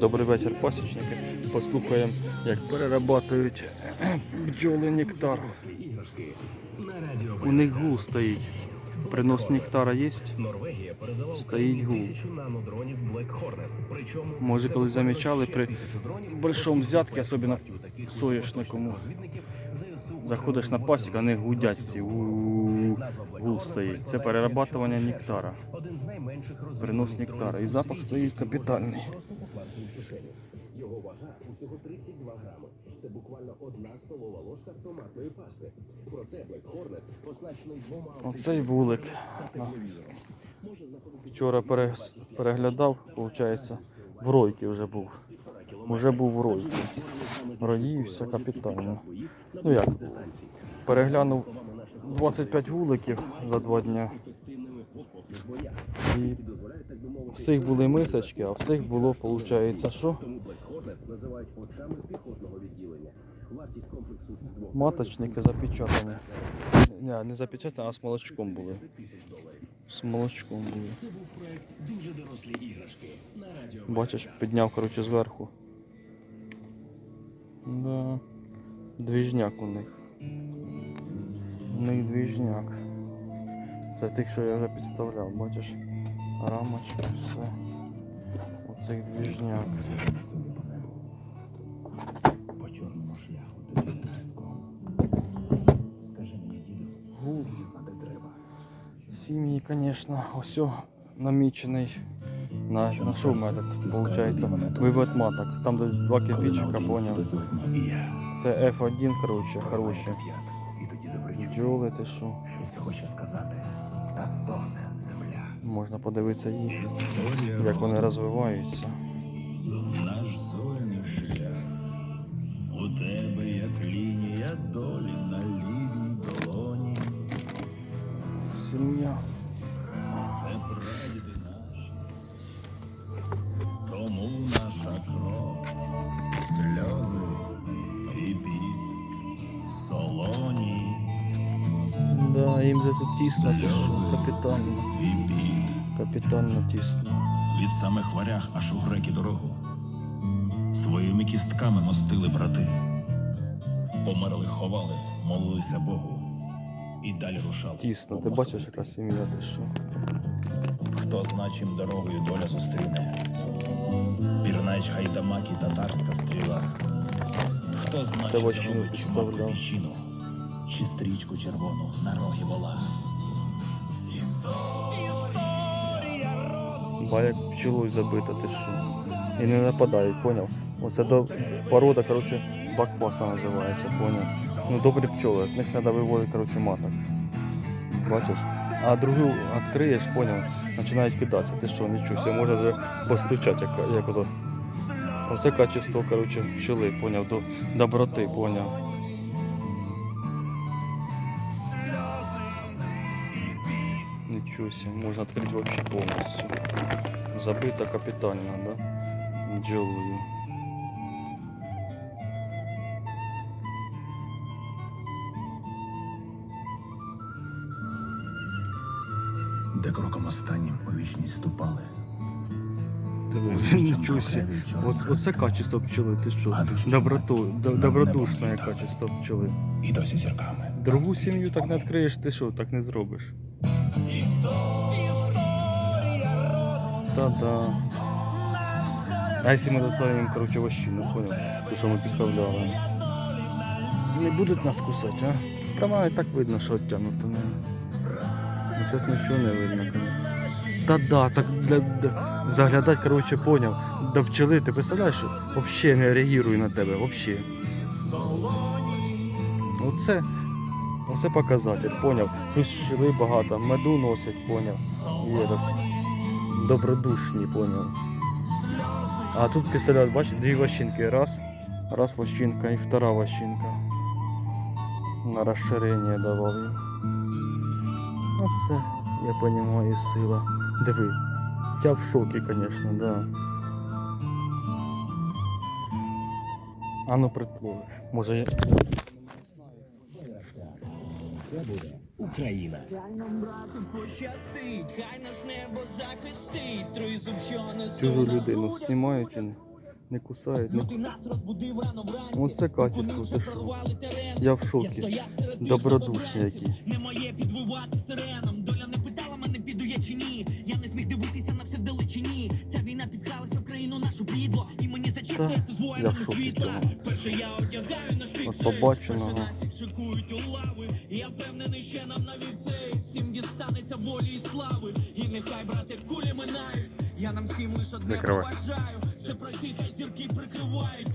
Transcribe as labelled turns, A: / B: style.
A: Добрий вечір, пасічники. Послухаємо, як перерабатують бджоли нектар. У них гул стоїть. Принос нектара є. Стоїть гул. Може, коли замічали при большому взятки, особливо
B: ЗСУ
A: Заходиш на пасік, вони гудять всі. Гул стоїть. Це перерабатування нектара. Принос нектара. І запах стоїть капітальний.
B: Його вага усього 32 грами. Це буквально одна столова ложка томатної пасти. Проте Black Hornet оснащений двома
A: Оцей вулик. Вчора переглядав, виходить, в ройки вже був. Вже був в ройки. Роївся капітально. Ну як? Переглянув 25 вуликів за два дня. І в цих були мисочки, а в цих було, виходить, що? Маточники запечатані. Не, не запечатані, а з молочком були. З молочком були. Бачиш, підняв, коротше, зверху. Да. Двіжняк у них. У них двіжняк. Це тих, що я вже підставляв, бачиш? Рамочка, все. Оцих двіжняк.
C: по чорному шляху тобі піском. Скажи мені, діду, знати треба.
A: Сім'ї, звісно, ось намічений. На, на що в мене виходить? Вивод маток. Там де два кирпичика, поняв. Це F1, коротше, хороші. Бджоли, ти що?
C: Щось хоче сказати. Та стогне.
A: Можна подивитися їх, як вони розвиваються.
C: Наш зоряний шлях. У тебе як лінія долі на лівій долоні.
A: Сім'я.
C: Це прадіди наші. Тому наша кров, сльози і піт, солоні
A: Да, їм же тут тісно? Капітально. Капітально тісно.
C: Від самих варяг аж у греки дорогу. Своїми кістками мостили брати. Померли, ховали, молилися Богу. І далі рушали.
A: Тісно. Ти бачиш, яка сім'я, ти що?
C: Хто зна, чим дорогою доля зустріне? Пірнач гайдамакі татарська стріла. Хто зна,
A: Це
C: чи
A: підставляв.
C: чи стрічку червону на рогі вола.
A: Ба як пчелою забита, ти що? І не нападають, поняв? Оце до порода, коротше, бакпаса називається, поняв? Ну добрі пчоли, від них треба виводити, коротше, маток. Бачиш? А другу відкриєш, поняв, починають кидатися. Ти що, нічого, все може вже постучати, як, як ото. Оце качество, коротше, пчели, поняв, до доброти, поняв. Нічого себе, можна відкрити вообще повністю. Забита капітально, да? Бджолою.
C: Де кроком останнім у вічність ступали.
A: Нічого себе. Оце качество пчели, ти що? Доброту, добродушне качество пчели.
C: І досі зірками.
A: Другу сім'ю так не відкриєш, ти що, так не зробиш. Та-да. А якщо ми доставимо, коротше, вощину, понял? Ту, що ми підставляли. Не будуть нас кусати, а? Та і так видно, що оттягнуто. Ну, зараз нічого не видно. Та да, так для, для, заглядать, коротше, поняв. До пчели, ти представляєш, що взагалі не реагує на тебе, взагалі. Оце, оце показатель, поняв. Плюс пчели багато, меду носять, поняв. Є так. Добродушні, поняв. А тут представляють, бачиш, дві вощинки. Раз, раз вощинка і втора вощинка. На розширення давав їм. Оце, я розумію, сила. Диви. Я в шокі, звісно, да. А ну притлови. Може я.
B: Україна.
D: Хай нам брати пощастить, хай нас небо захистить, тризуб, що
A: Чужу людину знімають чи не? Не кусають,
D: вранці.
A: Оце качество, ти що? Я в шокі. Добродушні які.
D: Не моє підвивати сиренам. Доля не питала мене, піду я чи ні. Шикують у лави. І я впевнений, ще нам навіть цей. Всім дістанеться волі і слави. І нехай, брати кулі минають. Я нам всім лише одне
A: Закривай.
D: побажаю. Все пройти, хай зірки прикривають.